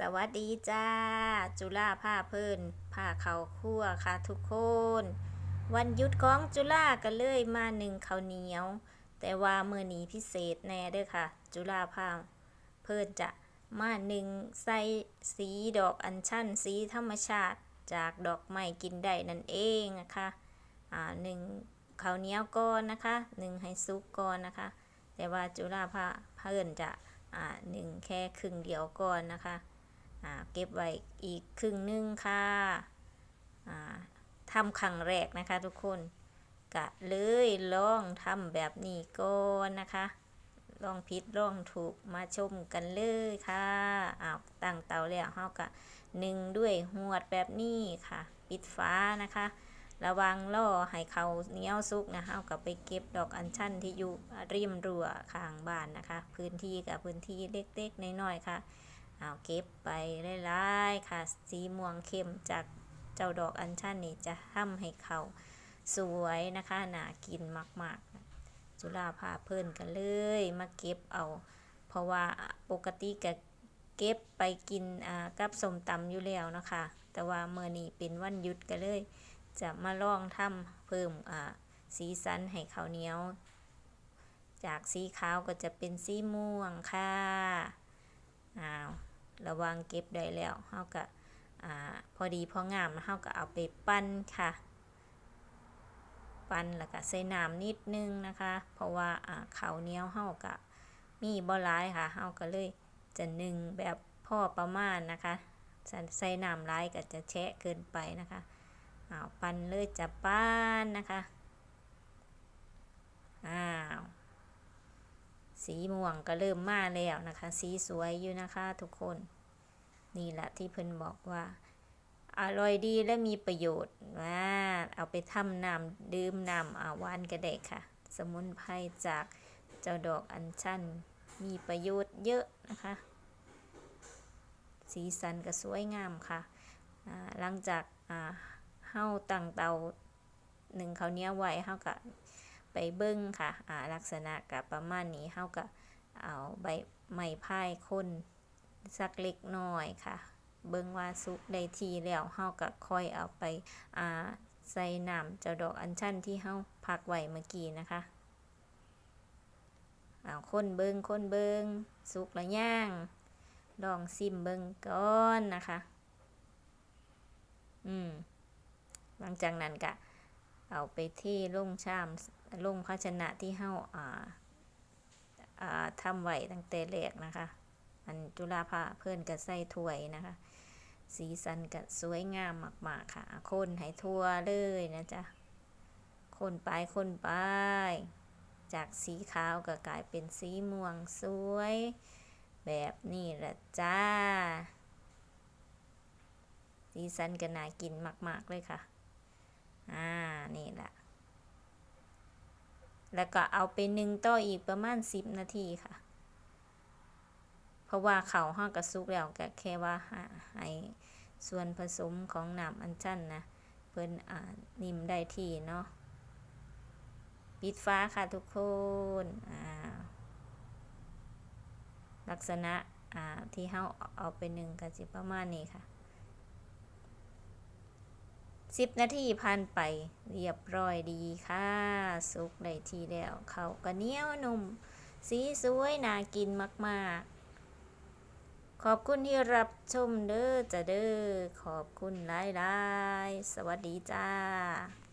สวัสดีจ้า จุฬาผ้าเพิ่นผ้าเขาคั่วค่ะทุกคน วันหยุดของจุฬาก็เลยมาหนึ่งข้าวเหนียว แต่ว่ามื้อนี้พิเศษแน่เด้อค่ะ จุฬาผ้าเพิ่นจะมาหนึ่งใส่สีดอกอัญชันสีธรรมชาติจากดอกไม้กินได้นั่นเองนะคะอ่าหนึ่งข้าวเหนียวก่อนนะคะหนึ่งให้สุกก่อนนะคะ แต่ว่าจุฬาผ้าเพิ่นจะอ่าหนึ่งแค่ครึ่งเดียวก่อนนะคะ เก็บไว้อีกครึ่งหนึงค่ะทำครั้งแรกนะคะทุกคนกะเลยลองทำแบบนี้ก่อนนะคะ ลองผิดลองถูกมาชมกันเลยค่ะอ้าวตั้งเตาแล้วเฮากะหนึ่งด้วยหวดแบบนี้ค่ะ ปิดฟ้านะคะ ระวังล่อให้เขาเหนียวสุกนะเฮากับไปเก็บดอกอัญชันที่อยู่ริมรั้วข้างบ้านนะคะ พื้นที่กับพื้นที่เล็กๆน้อยๆค่ะ เอาเก็บไปไล่ๆค่ะ สีม่วงเข้มจากเจ้าดอกอัญชันนี่จะทำให้เขาสวยนะคะน่ากินมากๆจุฬาภาเพิ่นกันเลยมาเก็บเอา เพราะว่าปกติก็เก็บไปกินอ่ากับสมตำอยู่แล้วนะคะ แต่ว่าเมื่อนี้เป็นวันหยุดก็เลย จะมาลองทำเพิ่มอ่าสีสันให้ข้าวเหนียว จากสีขาวก็จะเป็นสีม่วงค่ะ อ้าวระวังเก็บได้แล้วเฮาก็อ่าพอดีพองามเฮาก็เอาไปปั้นค่ะ ปั้นแล้วก็ใส่น้ำนิดนึงนะคะ เพราะว่าอ่าข้าวเหนียวเฮาก็มีบ่หลายค่ะเฮาก็เลยจะนึ่งแบบพ่อประมาณนะคะใส่น้ำหลายก็จะแฉะเกินไปนะคะอ้าวปั้นเลยจะปั้นนะคะอ้าว สีม่วงก็เริ่มมาแล้วนะคะ สีสวยอยู่นะคะ ทุกคน นี่แหละที่เพิ่นบอกว่า อร่อยดีและมีประโยชน์ว่าเอาไปทำน้ำดื่มน้ำอาหวานก็ได้ค่ะ สมุนไพรจากเจ้าดอกอัญชัน มีประโยชน์เยอะนะคะ สีสันก็สวยงามค่ะ หลังจากเฮาตั้งเตาหนึ่งเขาเนี้ยไว้เฮาก็ ไปเบิ้งค่ะลักษณะกับประมาณนี้เฮาก็เอาใบไม้พายคนสักเล็กน้อยค่ะ เบิ้งว่าสุกได้ทีแล้วเฮาก็ค่อยเอาไปาใส่น้ำเจ้าดอกอัญชันที่เฮาพักไว้เมื่อกี้นะคะเอาคนเบิ้งคนเบิ้งสุกแล้วย่างลองซิมเบิ้งก่อนนะคะ อืมหลังจากนั้นก็เอาไปที่ลงชาม ลงภาชนะที่เฮาอ่าอ่าทำไว้ตั้งแต่แรกนะคะ อันจุฬาภาเพื่อนก็ใส่ถ้วยนะคะ สีสันก็สวยงามมาก ๆ ค่ะ คนให้ทั่วเลยนะจ๊ะ คนไปคนไป จากสีขาวก็กลายเป็นสีม่วงสวย แบบนี้แหละจ้าสีสันก็น่ากินมาก ๆ เลยค่ะ อ่า นี่แหละ แล้วก็เอาไปนึ่งต่ออีกประมาณสิบนาทีค่ะ เพราะว่าเขาห้ากระซุกแล้วก็แค่ว่าให้ส่วนผสมของน้ำอัญชันนะเพิ่นอ่านิ่มได้ที่เนาะปิดฟ้าค่ะทุกคนอ่าลักษณะอ่าที่เฮาเอาไปหนึ่งก็สิประมาณนี้ค่ะ สิบนาทีผ่านไป เรียบร้อยดีค่ะ สุกได้ทีแล้วเขากระเนี้ยวนุ่ม สีสวยน่ากินมากๆ ขอบคุณที่รับชมเด้อจะเด้อขอบคุณหลายๆ สวัสดีจ้า